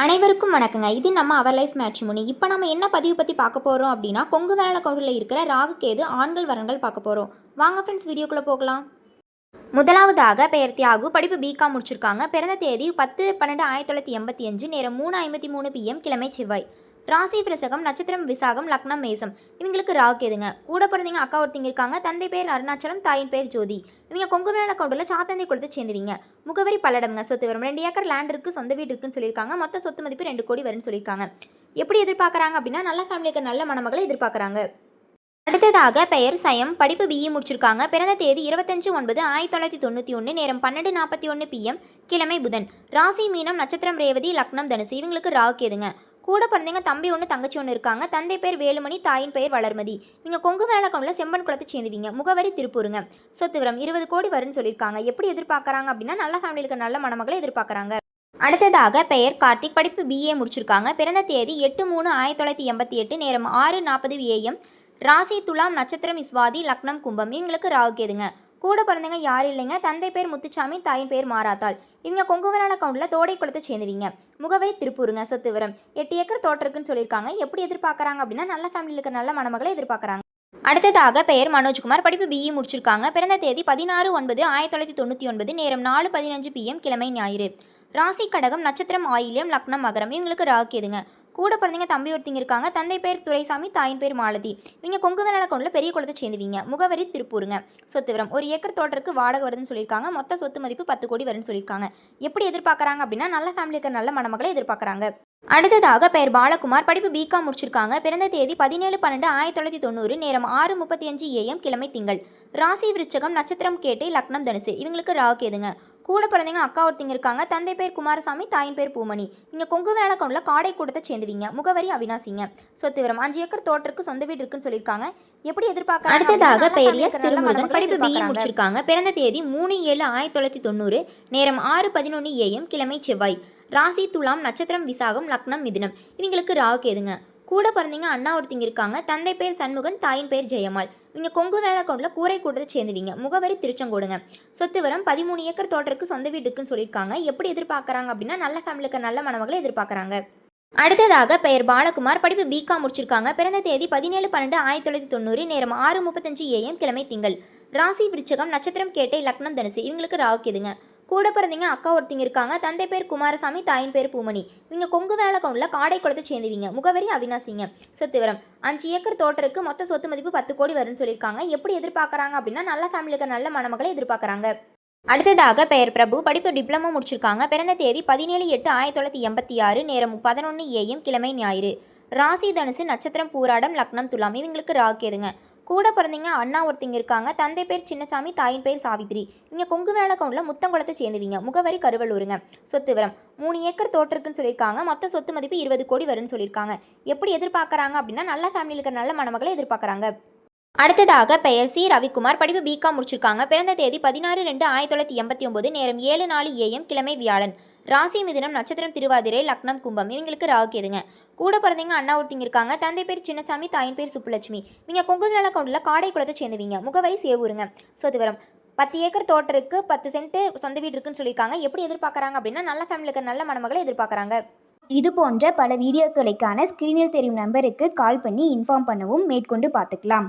அனைவருக்கும் வணக்கங்க. இது நம்ம அவர் லைஃப் மேட்ச்மோனி இப்போ நம்ம என்ன பதிவு பற்றி பார்க்க போகிறோம் அப்படின்னா கொங்கு வேலை கவுண்டில் இருக்கிற ராகு கேது ஆண்கள் வரங்கள் பார்க்க போகிறோம் வாங்க ஃப்ரெண்ட்ஸ் வீடியோக்குள்ளே போகலாம். முதலாவதாக பெயர் தியாகு. படிப்பு பிகாம் முடிச்சிருக்காங்க. பிறந்த தேதி பத்து பன்னெண்டு ஆயிரத்தி தொள்ளாயிரத்தி எண்பத்தி அஞ்சு நேரம் மூணு ஐம்பத்தி மூணு பிஎம் கிழமை செவ்வாய். ராசி விருசகம் நட்சத்திரம் விசாகம் லக்னம் மேசம். இவங்களுக்கு ராகு கேதுங்க கூட பிறந்தீங்க அக்கா ஒருத்தங்க இருக்காங்க தந்தை பேர் அருணாச்சலம் தாயின் பேர் ஜோதி. இவங்க கொங்கு மேல கவுண்டில் சாத்தந்தை கொடுத்து சேர்ந்துவீங்க முகவரி பல்லடம்ங்க சொத்து வரும். ரெண்டு ஏக்கர் லேண்ட் இருக்குது சொந்த வீடு இருக்குன்னு சொல்லியிருக்காங்க. மொத்த சொத்து மதிப்பு ரெண்டு கோடி வரும்னு சொல்லியிருக்காங்க. எப்படி எதிர்பார்க்குறாங்க அப்படின்னா நல்ல ஃபேமிலிக்கு நல்ல மணமகளை எதிர்பார்க்குறாங்க. அடுத்ததாக பெயர் சயம். படிப்பு பிஇ முடிச்சிருக்காங்க. பிறந்த தேதி இருபத்தஞ்சு ஒன்பது ஆயிரத்தி தொள்ளாயிரத்தி தொண்ணூற்றி ஒன்று நேரம் பன்னெண்டு நாற்பத்தி ஒன்று பிஎம் கிழமை புதன். ராசி மீனம் நட்சத்திரம் ரேவதி லக்னம் தனுசு. இவங்களுக்கு ராகு கேதுங்க கூட பிறந்தவங்க தம்பி ஒன்று தங்கச்சி ஒன்று இருக்காங்க. தந்தை பேர் வேலுமணி தாயின் பெயர் வளர்மதி. இவங்க கொங்கு வேலைக்கொண்டில் செம்பன் குளத்தை சேர்ந்துவீங்க முகவரி திருப்பூருங்க. சொத்துவரம் இருபது கோடி வரும்னு சொல்லியிருக்காங்க. எப்படி எதிர்பார்க்குறாங்க அப்படின்னா நல்ல ஃபேமிலிக்கு நல்ல மணமகளை எதிர்பார்க்குறாங்க. அடுத்ததாக பெயர் கார்த்திக். படிப்பு பிஏ முடிச்சிருக்காங்க. பிறந்த தேதி எட்டு மூணு ஆயிரத்தி தொள்ளாயிரத்தி எண்பத்தி எட்டு நேரம் ஆறு நாற்பது ஏஎம் ராசி துலாம் நட்சத்திரம் இஸ்வாதி லக்னம் கும்பம். இவங்களுக்கு ராகு கேதுங்க. கூட பிறந்தவங்க யாரும் இல்லைங்க. தந்தை பேர் முத்துச்சாமி தாயின் பேர் மாறாத்தாள் இவங்க கொங்குவரான அக்கௌண்ட்டில் தோடை குளத்தை சேர்ந்துவீங்க. முகவரி திருப்பூருங்க சொத்து விவரம் எட்டு ஏக்கர் தோட்டம் இருக்குன்னு சொல்லியிருக்காங்க. எப்படி எதிர்பார்க்குறாங்க அப்படின்னா நல்ல ஃபேமிலியில் இருக்க நல்ல மணமகளை எதிர்பார்க்குறாங்க. அடுத்ததாக பெயர் மனோஜ்குமார். படிப்பு பிஇ முடிச்சிருக்காங்க. பிறந்த தேதி பதினாறு ஒன்பது ஆயிரத்தி தொள்ளாயிரத்தி தொண்ணூற்றி ஒன்பது நேரம் நாலு பதினஞ்சு பிஎம் கிழமை ஞாயிறு. ராசி கடகம் நட்சத்திரம் ஆயிலியம் லக்னம் மகரம். இவங்களுக்கு ராகு கூட பிறந்தவங்க தம்பி ஒருத்தங்க இருக்காங்க. தந்தை பேர் துரைசாமி தாயின் பேர் மாலதி. இவங்க கொங்கு வேளாண் கொண்டில் பெரிய குளத்தை சேர்ந்துவீங்க. முகவரி திருப்பூருங்க. சொத்து விவரம். ஒரு ஏக்கர் தோட்டருக்கு வாடகை வருதுன்னு சொல்லியிருக்காங்க. மொத்த சொத்து மதிப்பு பத்து கோடி வரும்னு சொல்லியிருக்காங்க. எப்படி எதிர்பார்க்குறாங்க அப்படின்னா நல்ல ஃபேமிலிக்கு நல்ல மணமகளை எதிர்பார்க்குறாங்க. அடுத்ததாக பெயர் பாலகுமார். படிப்பு பிகாம் முடிச்சிருக்காங்க. பிறந்த தேதி பதினேழு பன்னெண்டு ஆயிரத்தி தொள்ளாயிரத்தி தொண்ணூறு. நேரம் ஆறு முப்பத்தி அஞ்சு ஏஎம் கிழமை திங்கள். ராசி விருச்சகம் நட்சத்திரம் கேட்டை லக்னம் தனுசு. இவங்களுக்கு ராகு கேதுங்க. கூட பிறந்தவங்க அக்கா ஒருத்தங்க இருக்காங்க. தந்தை பேர் குமாரசாமி தாயின் பேர் பூமணி. இங்கே கொங்கு வேலை கவுண்டில் காடை கூட்டத்தை சேர்ந்துவீங்க. முகவரி அவினாசிங்க. சொத்து விவரம் அஞ்சு ஏக்கர் தோட்டருக்கு சொந்த வீடு இருக்குன்னு சொல்லியிருக்காங்க. எப்படி எதிர்பார்க்க அடுத்ததாக பெரிய திருமுருகன் படிப்பு பிஏ முடிச்சிருக்காங்க. பிறந்த தேதி மூணு ஏழு ஆயிரத்தி தொள்ளாயிரத்தி தொண்ணூறு. நேரம் ஆறு பதினொன்று ஏஎம் கிழமை செவ்வாய். ராசி துலாம் நட்சத்திரம் விசாகம் லக்னம் மிதுனம். இவங்களுக்கு ராகு கேதுங்க. கூட பிறந்தீங்க அண்ணா ஒருத்தங்க இருக்காங்க. தந்தை பேர் சண்முகன் தாயின் பேர் ஜெயமாள் இவங்க கொங்கு வேலை அக்கௌண்ட்டில் கூரை கூட்டத்தை சேர்ந்துவீங்க. முகவரி திருச்செங்கோடுங்க சொத்து வரம் பதிமூணு ஏக்கர் தோட்டருக்கு சொந்த வீடு இருக்குன்னு சொல்லியிருக்காங்க. எப்படி எதிர்பார்க்குறாங்க அப்படின்னா நல்ல ஃபேமிலிக்கு நல்ல மணமகளை எதிர்பார்க்குறாங்க. அடுத்ததாக பெயர் பாலகுமார். படிப்பு பிகாம் முடிச்சிருக்காங்க. பிறந்த தேதி பதினேழு பன்னெண்டு ஆயிரத்தி தொள்ளாயிரத்தி தொண்ணூறு. நேரம் ஆறு முப்பத்தஞ்சு ஏஎம் கிழமை திங்கள். ராசி விருச்சகம் நட்சத்திரம் கேட்டை லக்னம் தனுசு. இவங்களுக்கு ராகுக்குதுங்க கூட பிறந்தீங்க அக்கா ஒருத்தங்க இருக்காங்க. தந்தை பேர் குமாரசாமி தாயின் பேர் பூமணி. இவங்க கொங்கு வேலை கவுண்டில் காடை குளத்தை சேர்ந்துவீங்க. முகவரி அவினாசிங்க. சொத்து விவரம். அஞ்சு ஏக்கர் தோட்டருக்கு மொத்த சொத்து மதிப்பு பத்து கோடி வரும்னு சொல்லியிருக்காங்க. எப்படி எதிர்பார்க்குறாங்க அப்படின்னா நல்ல ஃபேமிலிக்கு நல்ல மணமகளை எதிர்பார்க்குறாங்க. அடுத்ததாக பெயர் பிரபு. படிப்பு டிப்ளமோ முடிச்சிருக்காங்க. பிறந்த தேதி பதினேழு எட்டு ஆயிரத்தி தொள்ளாயிரத்தி எண்பத்தி ஆறு. நேரம் பதினொன்று ஏஎம் கிழமை ஞாயிறு. ராசி தனுசு நட்சத்திரம் பூராடம் லக்னம் துலாம். இவங்களுக்கு ராக்கேதுங்க கூட பிறந்தீங்க அண்ணா ஒருத்தங்க இருக்காங்க. தந்தை பேர் சின்னசாமி தாயின் பேர் சாவித்ரி. இங்கே கொங்கு வேலை கவுண்டில் முத்தங்குளத்தை சேர்ந்துவீங்க. முகவரி கருவலூருங்க. சொத்து விவரம். மூணு ஏக்கர் தோட்டருக்குன்னு சொல்லியிருக்காங்க. மொத்த சொத்து மதிப்பு இருபது கோடி வரும்னு சொல்லியிருக்காங்க. எப்படி எதிர்பார்க்குறாங்க அப்படின்னா நல்ல ஃபேமிலியில் இருக்கிற நல்ல மணமகளை எதிர்பார்க்குறாங்க. அடுத்ததாக பெயர் சி. ரவிக்குமார். படிப்பு பிகாம் முடிச்சிருக்காங்க. பிறந்த தேதி பதினாறு ரெண்டு ஆயிரத்தி தொள்ளாயிரத்தி எண்பத்தி ஒம்பது நேரம் ஏழு நாலு ஏஎம் கிழமை வியாழன். ராசி மிதுனம் நட்சத்திரம் திருவாதிரை லக்னம் கும்பம். இவங்களுக்கு ராகு கேதுங்க. கூட பிறந்தவங்க அண்ணா ஒருத்தங்க இருக்காங்க. தந்தை பேர் சின்னசாமி தாயின் பேர் சுப்புலட்சுமி. நீங்கள் கொங்கு வேலை கவுண்டில் காடை குளத்தை சேர்ந்துவீங்க. முகவரி சேவூருங்க. சொத்து விவரம் பத்து ஏக்கர் தோட்டம் பத்து சென்ட் சொந்த வீடு இருக்குன்னு சொல்லியிருக்காங்க. எப்படி எதிர்பார்க்குறாங்க அப்படின்னா நல்ல ஃபேமிலிக்கு நல்ல மணமகளை எதிர்பார்க்குறாங்க. இது போன்ற பல வீடியோக்களுக்கான ஸ்க்ரீனில் தெரியும் நம்பருக்கு கால் பண்ணி இன்ஃபார்ம் பண்ணவும் மேற்கொண்டு பார்த்துக்கலாம்.